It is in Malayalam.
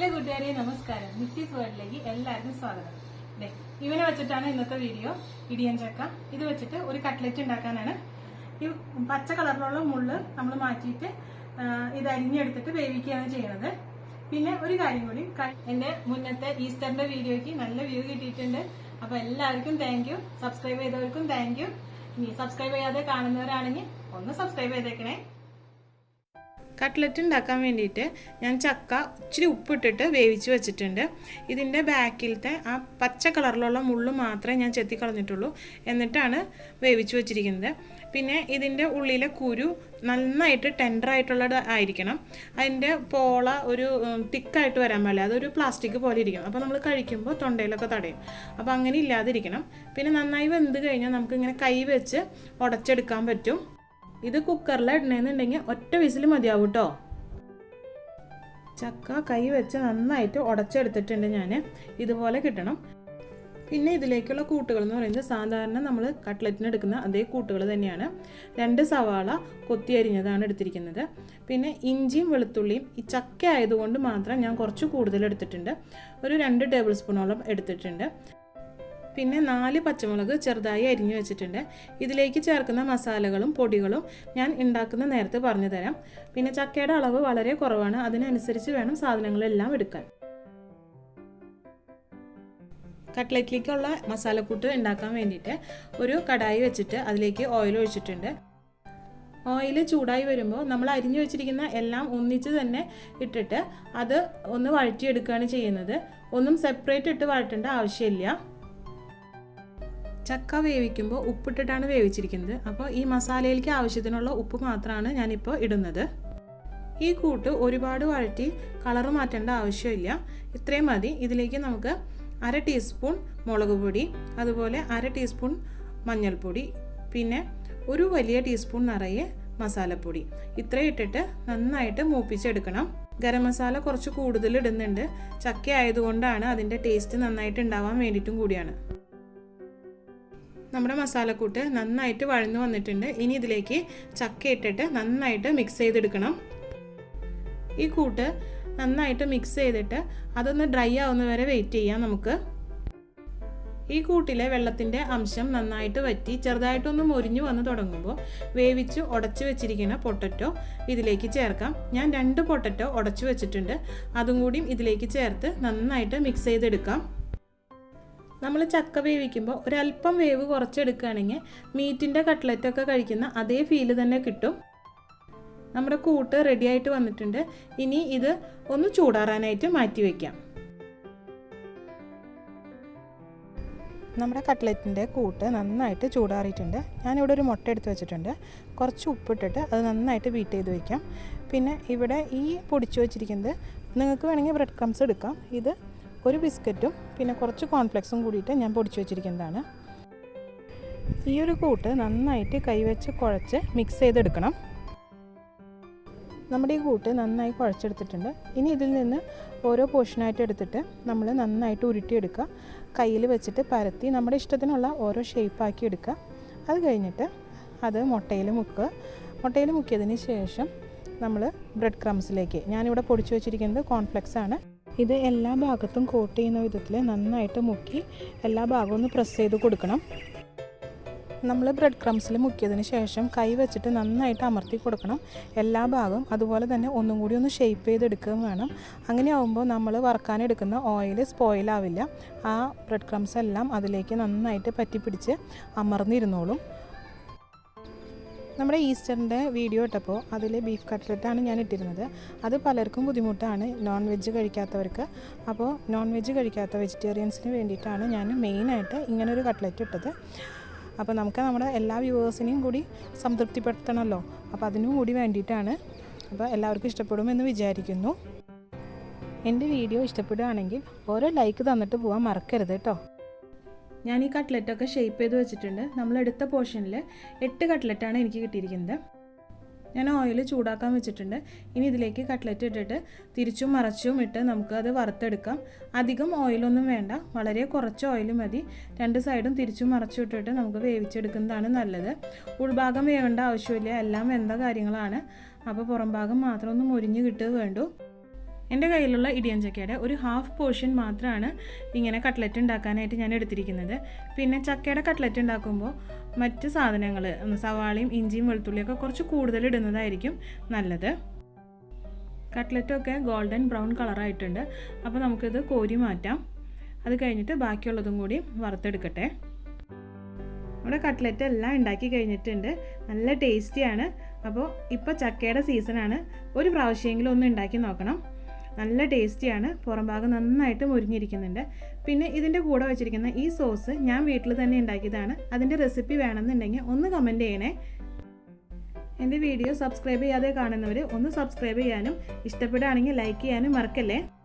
എല്ലാ കൂട്ടുകാരെയും നമസ്കാരം. മിസ്സിസ് വേർഡിലേക്ക് എല്ലാവർക്കും സ്വാഗതം. ദേ, ഇവനെ വെച്ചിട്ടാണ് ഇന്നത്തെ വീഡിയോ. ഇടിയൻ ചക്ക. ഇത് വെച്ചിട്ട് ഒരു കട്ട്ലറ്റ് ഉണ്ടാക്കാനാണ്. ഈ പച്ച കളറിലുള്ള മുള്ള് നമ്മൾ മാറ്റിയിട്ട് ഇത് അരിഞ്ഞെടുത്തിട്ട് വേവിക്കുകയാണ് ചെയ്യുന്നത് പിന്നെ ഒരു കാര്യം കൂടി എന്റെ മുന്നത്തെ ഈസ്റ്ററിന്റെ വീഡിയോയ്ക്ക് നല്ല വ്യൂ കിട്ടിയിട്ടുണ്ട്. അപ്പൊ എല്ലാവർക്കും താങ്ക് യു സബ്സ്ക്രൈബ് ചെയ്തവർക്കും താങ്ക് യു ഇനി സബ്സ്ക്രൈബ് ചെയ്യാതെ കാണുന്നവരാണെങ്കിൽ ഒന്ന് സബ്സ്ക്രൈബ് ചെയ്തേക്കണേ. കട്ട്ലറ്റ് ഉണ്ടാക്കാൻ വേണ്ടിയിട്ട് ഞാൻ ചക്ക ഇച്ചിരി ഉപ്പിട്ടിട്ട് വേവിച്ച് വെച്ചിട്ടുണ്ട്. ഇതിന്റെ ബാക്കിലത്തെ ആ പച്ച കളറിലുള്ള മുള്ളു മാത്രമേ ഞാൻ ചെത്തി കളഞ്ഞിട്ടുള്ളൂ. എന്നിട്ടാണ് വേവിച്ച് വെച്ചിരിക്കുന്നത്. പിന്നെ ഇതിന്റെ ഉള്ളിലെ കുരു നന്നായിട്ട് ടെൻഡറായിട്ടുള്ളത് ആയിരിക്കണം. അതിന്റെ പോള ഒരു തിക്കായിട്ട് വരാൻ പാടില്ല. അതൊരു പ്ലാസ്റ്റിക് പോലെ ഇരിക്കണം. അപ്പോൾ നമ്മൾ കഴിക്കുമ്പോൾ തൊണ്ടയിലൊക്കെ തടയും. അപ്പോൾ അങ്ങനെ ഇല്ലാതിരിക്കണം. പിന്നെ നന്നായി വെന്ത് കഴിഞ്ഞാൽ നമുക്കിങ്ങനെ കൈ വെച്ച് ഉടച്ചെടുക്കാൻ പറ്റും. ഇത് കുക്കറിൽ ഇടണമെന്നുണ്ടെങ്കിൽ ഒറ്റ വിസിൽ മതിയാവും കേട്ടോ ചക്ക കൈ വെച്ച് നന്നായിട്ട് ഉടച്ചെടുത്തിട്ടുണ്ട് ഞാൻ ഇതുപോലെ കിട്ടണം. പിന്നെ ഇതിലേക്കുള്ള കൂട്ടുകൾ എന്ന് പറയുന്നത് സാധാരണ നമ്മൾ കട്ട്ലറ്റിന് എടുക്കുന്ന അതേ കൂട്ടുകൾ തന്നെയാണ്. രണ്ട് സവാള കൊത്തി അരിഞ്ഞതാണ് എടുത്തിരിക്കുന്നത്. പിന്നെ ഇഞ്ചിയും വെളുത്തുള്ളിയും ഈ ചക്ക ആയതുകൊണ്ട് മാത്രം ഞാൻ കുറച്ച് കൂടുതൽ എടുത്തിട്ടുണ്ട്. ഒരു രണ്ട് ടേബിൾ സ്പൂണോളം എടുത്തിട്ടുണ്ട്. പിന്നെ നാല് പച്ചമുളക് ചെറുതായി അരിഞ്ഞു വെച്ചിട്ടുണ്ട്. ഇതിലേക്ക് ചേർക്കുന്ന മസാലകളും പൊടികളും ഞാൻ ഉണ്ടാക്കുന്ന നേരത്തെ പറഞ്ഞു തരാം പിന്നെ ചക്കയുടെ അളവ് വളരെ കുറവാണ്. അതിനനുസരിച്ച് വേണം സാധനങ്ങളെല്ലാം എടുക്കാൻ. കട്ട്ലറ്റിലേക്കുള്ള മസാലക്കൂട്ട് ഉണ്ടാക്കാൻ വേണ്ടിയിട്ട് ഒരു കടായി വെച്ചിട്ട് അതിലേക്ക് ഓയിൽ ഒഴിച്ചിട്ടുണ്ട്. ഓയിൽ ചൂടായി വരുമ്പോൾ നമ്മൾ അരിഞ്ഞു വെച്ചിരിക്കുന്ന എല്ലാം ഒന്നിച്ച് തന്നെ ഇട്ടിട്ട് അത് ഒന്ന് വഴറ്റിയെടുക്കുകയാണ് ചെയ്യുന്നത്. ഒന്നും സെപ്പറേറ്റ് ഇട്ട് വഴറ്റേണ്ട ആവശ്യമില്ല. ചക്ക വേവിക്കുമ്പോൾ ഉപ്പിട്ടിട്ടാണ് വേവിച്ചിരിക്കുന്നത്. അപ്പോൾ ഈ മസാലയിലേക്ക് ആവശ്യത്തിനുള്ള ഉപ്പ് മാത്രമാണ് ഞാനിപ്പോൾ ഇടുന്നത്. ഈ കൂട്ട് ഒരുപാട് വഴറ്റി കളർ മാറ്റേണ്ട ആവശ്യമില്ല. ഇത്രയും മതി. ഇതിലേക്ക് നമുക്ക് അര ടീസ്പൂൺ മുളക് പൊടി അതുപോലെ അര ടീസ്പൂൺ മഞ്ഞൾപ്പൊടി പിന്നെ ഒരു വലിയ ടീസ്പൂൺ നിറയെ മസാലപ്പൊടി. ഇത്രയും ഇട്ടിട്ട് നന്നായിട്ട് മൂപ്പിച്ചെടുക്കണം. ഗരം മസാല കുറച്ച് കൂടുതൽ ഇടുന്നുണ്ട്. ചക്ക ആയതുകൊണ്ടാണ് അതിന്റെ ടേസ്റ്റ് നന്നായിട്ട് ഉണ്ടാവാൻ വേണ്ടിയിട്ടും കൂടിയാണ്. നമ്മുടെ മസാലക്കൂട്ട് നന്നായിട്ട് വഴന്നു വന്നിട്ടുണ്ട്. ഇനി ഇതിലേക്ക് ചക്ക ഇട്ടിട്ട് നന്നായിട്ട് മിക്സ് ചെയ്തെടുക്കണം. ഈ കൂട്ട് നന്നായിട്ട് മിക്സ് ചെയ്തിട്ട് അതൊന്ന് ഡ്രൈ ആവുന്ന വരെ വെയിറ്റ് ചെയ്യാം നമുക്ക്. ഈ കൂട്ടിലെ വെള്ളത്തിന്റെ അംശം നന്നായിട്ട് വറ്റി ചെറുതായിട്ടൊന്ന് മുരിഞ്ഞു വന്ന് തുടങ്ങുമ്പോൾ വേവിച്ച് ഉടച്ചു വെച്ചിരിക്കുന്ന പൊട്ടറ്റോ ഇതിലേക്ക് ചേർക്കാം. ഞാൻ രണ്ട് പൊട്ടറ്റോ ഉടച്ചു വെച്ചിട്ടുണ്ട്. അതും കൂടിയും ഇതിലേക്ക് ചേർത്ത് നന്നായിട്ട് മിക്സ് ചെയ്തെടുക്കാം. നമ്മൾ ചക്ക വേവിക്കുമ്പോൾ ഒരല്പം വേവ് കുറച്ചെടുക്കുകയാണെങ്കിൽ മീറ്റിന്റെ കട്ട്ലറ്റൊക്കെ കഴിക്കുന്ന അതേ ഫീൽ തന്നെ കിട്ടും. നമ്മുടെ കൂട്ട് റെഡി ആയിട്ട് വന്നിട്ടുണ്ട്. ഇനി ഇത് ഒന്ന് ചൂടാറാനായിട്ട് മാറ്റി വയ്ക്കാം നമ്മുടെ കട്ട്ലറ്റിന്റെ കൂട്ട് നന്നായിട്ട് ചൂടാറിയിട്ടുണ്ട്. ഞാനിവിടെ ഒരു മുട്ട എടുത്ത് വെച്ചിട്ടുണ്ട്. കുറച്ച് ഉപ്പിട്ടിട്ട് അത് നന്നായിട്ട് ബീറ്റ് ചെയ്ത് വയ്ക്കാം പിന്നെ ഇവിടെ ഈ പൊടിച്ചു വെച്ചിരിക്കുന്നത് നിങ്ങൾക്ക് വേണമെങ്കിൽ ബ്രെഡ് ക്രംസ് എടുക്കാം. ഇത് ഒരു ബിസ്ക്കറ്റും പിന്നെ കുറച്ച് കോൺഫ്ലെക്സും കൂടിയിട്ട് ഞാൻ പൊടിച്ചു വെച്ചിരിക്കുന്നതാണ്. ഈ ഒരു കൂട്ട് നന്നായിട്ട് കൈവച്ച് കുഴച്ച് മിക്സ് ചെയ്തെടുക്കണം. നമ്മുടെ ഈ കൂട്ട് നന്നായി കുഴച്ചെടുത്തിട്ടുണ്ട്. ഇനി ഇതിൽ നിന്ന് ഓരോ പോർഷനായിട്ട് എടുത്തിട്ട് നമ്മൾ നന്നായിട്ട് ഉരുട്ടിയെടുക്കുക. കയ്യിൽ വെച്ചിട്ട് പരത്തി നമ്മുടെ ഇഷ്ടത്തിനുള്ള ഓരോ ഷേപ്പാക്കി എടുക്കുക. അത് കഴിഞ്ഞിട്ട് അത് മുട്ടയിൽ മുക്കുക. മുട്ടയിൽ മുക്കിയതിന് ശേഷം നമ്മൾ ബ്രെഡ് ക്രംസിലേക്ക് ഞാനിവിടെ പൊടിച്ചു വെച്ചിരിക്കുന്നത് കോൺഫ്ലെക്സ് ആണ്. ഇത് എല്ലാ ഭാഗത്തും കോട്ട് ചെയ്യുന്ന വിധത്തിൽ നന്നായിട്ട് മുക്കി എല്ലാ ഭാഗവും ഒന്ന് പ്രസ് ചെയ്ത് കൊടുക്കണം. നമ്മൾ ബ്രെഡ് ക്രംസിൽ മുക്കിയതിന് ശേഷം കൈ വെച്ചിട്ട് നന്നായിട്ട് അമർത്തി കൊടുക്കണം. എല്ലാ ഭാഗവും അതുപോലെ തന്നെ ഒന്നും കൂടി ഒന്ന് ഷേപ്പ് ചെയ്തെടുക്കുകയും വേണം. അങ്ങനെ ആകുമ്പോൾ നമ്മൾ വറക്കാനെടുക്കുന്ന ഓയിൽ സ്പോയിലാവില്ല ആ ബ്രെഡ് ക്രംസ് എല്ലാം അതിലേക്ക് നന്നായിട്ട് പറ്റിപ്പിടിച്ച് അമർന്നിരുന്നോളും. നമ്മുടെ ഈസ്റ്ററിന്റെ വീഡിയോ ഇട്ടപ്പോൾ അതിൽ ബീഫ് കട്ട്ലറ്റാണ് ഞാൻ ഇട്ടിരുന്നത്. അത് പലർക്കും ബുദ്ധിമുട്ടാണ് നോൺ വെജ് കഴിക്കാത്തവർക്ക്. അപ്പോൾ നോൺ വെജ് കഴിക്കാത്ത വെജിറ്റേറിയൻസിന് വേണ്ടിയിട്ടാണ് ഞാൻ മെയിനായിട്ട് ഇങ്ങനൊരു കട്ട്ലറ്റ് ഇട്ടത്. അപ്പോൾ നമുക്ക് നമ്മുടെ എല്ലാ വ്യൂവേഴ്സിനെയും കൂടി സംതൃപ്തിപ്പെടുത്തണമല്ലോ. അപ്പോൾ അതിനും കൂടി വേണ്ടിയിട്ടാണ്. അപ്പോൾ എല്ലാവർക്കും ഇഷ്ടപ്പെടുമെന്ന് വിചാരിക്കുന്നു. എന്റെ വീഡിയോ ഇഷ്ടപ്പെടുകയാണെങ്കിൽ ഓരോ ലൈക്ക് തന്നിട്ട് പോകാൻ മറക്കരുത് കേട്ടോ. ഞാൻ ഈ കട്ട്ലറ്റൊക്കെ ഷേപ്പ് ചെയ്ത് വെച്ചിട്ടുണ്ട്. നമ്മൾ എടുത്ത പോർഷനിൽ എട്ട് കട്ട്ലറ്റാണ് എനിക്ക് കിട്ടിയിരിക്കുന്നത്. ഞാൻ ഓയിൽ ചൂടാക്കാൻ വെച്ചിട്ടുണ്ട്. ഇനി ഇതിലേക്ക് കട്ട്ലറ്റ് ഇട്ടിട്ട് തിരിച്ചും മറച്ചും ഇട്ട് നമുക്ക് അത് വറുത്തെടുക്കാം. അധികം ഓയിലൊന്നും വേണ്ട. വളരെ കുറച്ച് ഓയിൽ മതി. രണ്ട് സൈഡും തിരിച്ചും മറച്ചും ഇട്ടിട്ട് നമുക്ക് വേവിച്ചെടുക്കുന്നതാണ് നല്ലത്. ഉൾഭാഗം വേവേണ്ട ആവശ്യമില്ല. എല്ലാം വെന്ത കാര്യങ്ങളാണ്. അപ്പോൾ പുറംഭാഗം മാത്രം ഒന്ന് മുരിഞ്ഞ് കിട്ടുക വേണ്ടു എന്റെ കയ്യിലുള്ള ഇടിയഞ്ചക്കയുടെ ഒരു ഹാഫ് പോർഷൻ മാത്രമാണ് ഇങ്ങനെ കട്ട്ലറ്റ് ഉണ്ടാക്കാനായിട്ട് ഞാൻ എടുത്തിരിക്കുന്നത്. പിന്നെ ചക്കയുടെ കട്ട്ലറ്റ് ഉണ്ടാക്കുമ്പോൾ മറ്റ് സാധനങ്ങൾ സവാളയും ഇഞ്ചിയും വെളുത്തുള്ളിയൊക്കെ കുറച്ച് കൂടുതൽ ഇടുന്നതായിരിക്കും നല്ലത്. കട്ട്ലറ്റൊക്കെ ഗോൾഡൻ ബ്രൗൺ കളറായിട്ടുണ്ട് അപ്പോൾ നമുക്കിത് കോരി മാറ്റാം. അത് കഴിഞ്ഞിട്ട് ബാക്കിയുള്ളതും കൂടി വറുത്തെടുക്കട്ടെ. നമ്മുടെ കട്ട്ലറ്റ് എല്ലാം ഉണ്ടാക്കി കഴിഞ്ഞിട്ടുണ്ട്. നല്ല ടേസ്റ്റിയാണ് അപ്പോൾ ഇപ്പോൾ ചക്കയുടെ സീസണാണ് ഒരു പ്രാവശ്യമെങ്കിലും ഒന്ന് ഉണ്ടാക്കി നോക്കണം. നല്ല ടേസ്റ്റിയാണ്. പുറം ഭാഗം നന്നായിട്ട് മുരിഞ്ഞിരിക്കുന്നുണ്ട്. പിന്നെ ഇതിന്റെ കൂടെ വെച്ചിരിക്കുന്ന ഈ സോസ് ഞാൻ വീട്ടിൽ തന്നെ ഉണ്ടാക്കിയതാണ്. അതിന്റെ റെസിപ്പി വേണമെന്നുണ്ടെങ്കിൽ ഒന്ന് കമന്റ് ചെയ്യണേ. എന്റെ വീഡിയോ സബ്സ്ക്രൈബ് ചെയ്യാതെ കാണുന്നവർ ഒന്ന് സബ്സ്ക്രൈബ് ചെയ്യാനും ഇഷ്ടപ്പെടുകയാണെങ്കിൽ ലൈക്ക് ചെയ്യാനും മറക്കല്ലേ?